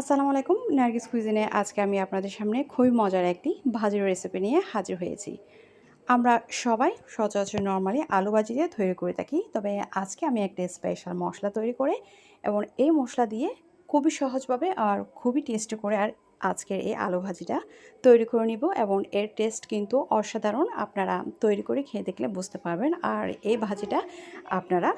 আসসালামু আলাইকুম, নার্গিস কুইজিনে আজকে আমি আপনাদের সামনে খুবই মজার একটি ভাজির রেসিপি নিয়ে হাজির হয়েছি। আমরা সবাই সচরাচর নর্মালি আলু ভাজি দিয়ে তৈরি করে থাকি, তবে আজকে আমি একটা স্পেশাল মশলা তৈরি করে এবং এই মশলা দিয়ে খুবই সহজভাবে আর খুবই টেস্ট করে আর আজকের এই আলু ভাজিটা তৈরি করে নিব এবং এর টেস্ট কিন্তু অসাধারণ। আপনারা তৈরি করে খেয়ে দেখলে বুঝতে পারবেন। আর এই ভাজিটা আপনারা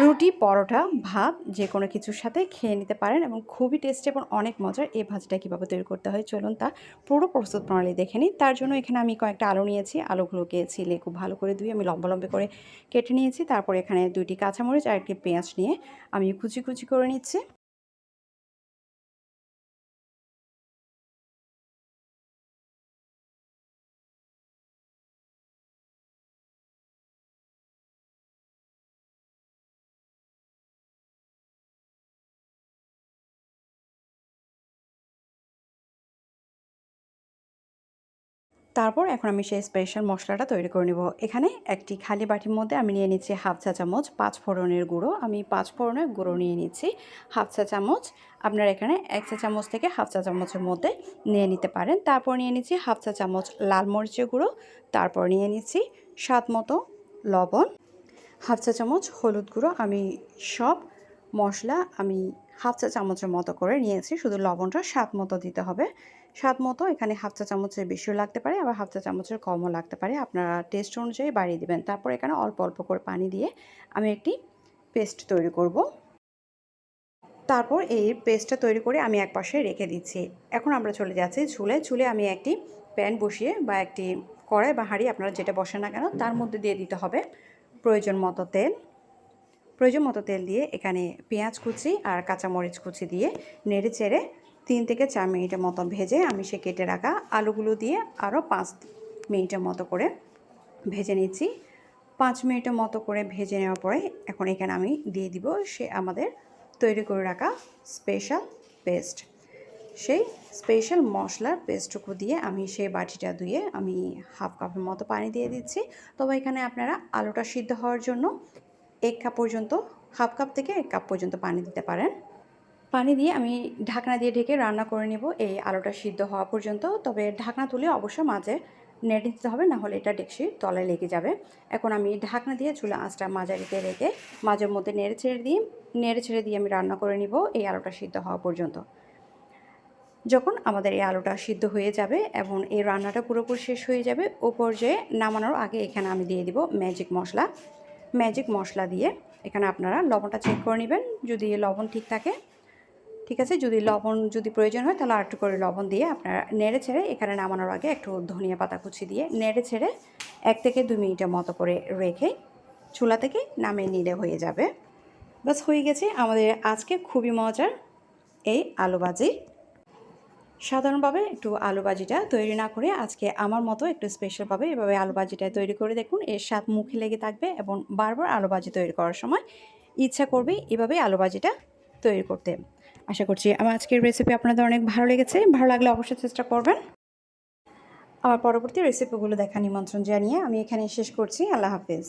রুটি, পরোটা, ভাত যে কোনো কিছুর সাথে খেয়ে নিতে পারেন এবং খুবই টেস্টি এবং অনেক মজার এই ভাজিটা কীভাবে তৈরি করতে হয় চলুন তা পুরো প্রস্তুত প্রণালী দেখে নিই। তার জন্য এখানে আমি কয়েকটা আলু নিয়েছি। আলুগুলোকে ছিলে খুব ভালো করে ধুয়ে আমি লম্বা লম্বা করে কেটে নিয়েছি। তারপর এখানে দুইটি কাঁচামরিচ আর একটি পেঁয়াজ নিয়ে আমি কুচি কুচি করে নিচ্ছি। তারপর এখন আমি সেই স্পেশাল মশলাটা তৈরি করে নেব। এখানে একটি খালি বাটির মধ্যে আমি নিয়ে নিচ্ছি হাফ চা চামচ পাঁচ ফোড়নের গুঁড়ো। আমি পাঁচ ফোড়নের গুঁড়ো নিয়ে নিচ্ছি হাফ চা চামচ। আপনার এখানে এক চা চামচ থেকে হাফ চা চামচের মধ্যে নিয়ে নিতে পারেন। তারপর নিয়ে নিচ্ছি হাফ চা চামচ লাল মরিচের গুঁড়ো। তারপর নিয়ে নিচ্ছি স্বাদ মতো লবণ। হাফ চা চামচ হলুদ গুঁড়ো। আমি সব মশলা আমি হাফ চা চামচের মতো করে নিয়েছি। শুধু লবণটা স্বাদ মতো দিতে হবে। স্বাদ মতো এখানে হাফ চা চামচের বেশিও লাগতে পারে, আবার হাফ চা চামচের কমও লাগতে পারে। আপনারা টেস্ট অনুযায়ী বাড়িয়ে দেবেন। তারপর এখানে অল্প অল্প করে পানি দিয়ে আমি একটি পেস্ট তৈরি করব। তারপর এই পেস্টটা তৈরি করে আমি এক পাশে রেখে দিচ্ছি। এখন আমরা চলে যাচ্ছি চুলে চুলে আমি একটি প্যান বসিয়ে বা একটি কড়াই বা হাঁড়ি, আপনারা যেটা বসে না কেন, তার মধ্যে দিয়ে দিতে হবে প্রয়োজন মতো তেল। প্রয়োজন মতো তেল দিয়ে এখানে পেঁয়াজ কুচি আর কাঁচামরিচ কুচি দিয়ে নেড়ে চেড়ে তিন থেকে চার মিনিটের মতো ভেজে আমি সে কেটে রাখা আলুগুলো দিয়ে আরও পাঁচ মিনিটের মতো করে ভেজে নিচ্ছি। পাঁচ মিনিটের মতো করে ভেজে নেওয়ার পরে এখন এখানে আমি দিয়ে দিব সে আমাদের তৈরি করে রাখা স্পেশাল পেস্ট। সেই স্পেশাল মশলার পেস্টটুকু দিয়ে আমি সেই বাটিটা ধুয়ে আমি হাফ কাপের মতো পানি দিয়ে দিচ্ছি। তবে এখানে আপনারা আলুটা সিদ্ধ হওয়ার জন্য এক কাপ পর্যন্ত, হাফ কাপ থেকে এক কাপ পর্যন্ত পানি দিতে পারেন। পানি দিয়ে আমি ঢাকনা দিয়ে ঢেকে রান্না করে নেব। এই আলুটা সিদ্ধ হওয়া পর্যন্ত। তবে ঢাকনা তুলে অবশ্যই মাঝে নেড়ে দিতে হবে, না হলে এটা ডেকসির তলায় লেগে যাবে। এখন আমি ঢাকনা দিয়ে চুলা আঁচটা মাঝারিতে রেখে মাঝের মধ্যে নেড়ে ছেড়ে দিয়ে, নেড়ে ছেড়ে দিয়ে আমি রান্না করে নিব এই আলুটা সিদ্ধ হওয়া পর্যন্ত। যখন আমাদের এই আলুটা সিদ্ধ হয়ে যাবে এবং এই রান্নাটা পুরোপুরি শেষ হয়ে যাবে, ও পর্যায়ে নামানোর আগে এখানে আমি দিয়ে দিব ম্যাজিক মশলা। ম্যাজিক মশলা দিয়ে এখানে আপনারা লবণটা চেক করে নেবেন। যদি লবণ ঠিক থাকে ঠিক আছে? যদি লবণ যদি প্রয়োজন হয়, তাহলে আরেকটু করে লবণ দিয়ে আপনারা নেড়ে ছেড়ে এখানে নামানোর আগে একটু ধনিয়া পাতা কুচি দিয়ে নেড়ে ছেড়ে এক থেকে দু মিনিটের মতো করে রেখে চুলা থেকে নামিয়ে নিলে হয়ে যাবে। বাস হয়ে গেছে আমাদের আজকে খুবই মজার এই আলু ভাজি। সাধারণভাবে একটু আলু ভাজিটা তৈরি না করে আজকে আমার মতো একটু স্পেশালভাবে এভাবে আলু ভাজিটা তৈরি করে দেখুন, এর স্বাদ মুখে লেগে থাকবে এবং বারবার আলু ভাজি তৈরি করার সময় ইচ্ছা করবে এভাবেই আলু ভাজিটা তৈরি করতে। আশা করছি আমার আজকের রেসিপি আপনাদের অনেক ভালো লেগেছে। ভালো লাগলে অবশ্যই চেষ্টা করবেন। আমার পরবর্তী রেসিপিগুলো দেখা নিমন্ত্রণ জানিয়ে আমি এখানে শেষ করছি। আল্লাহ হাফিজ।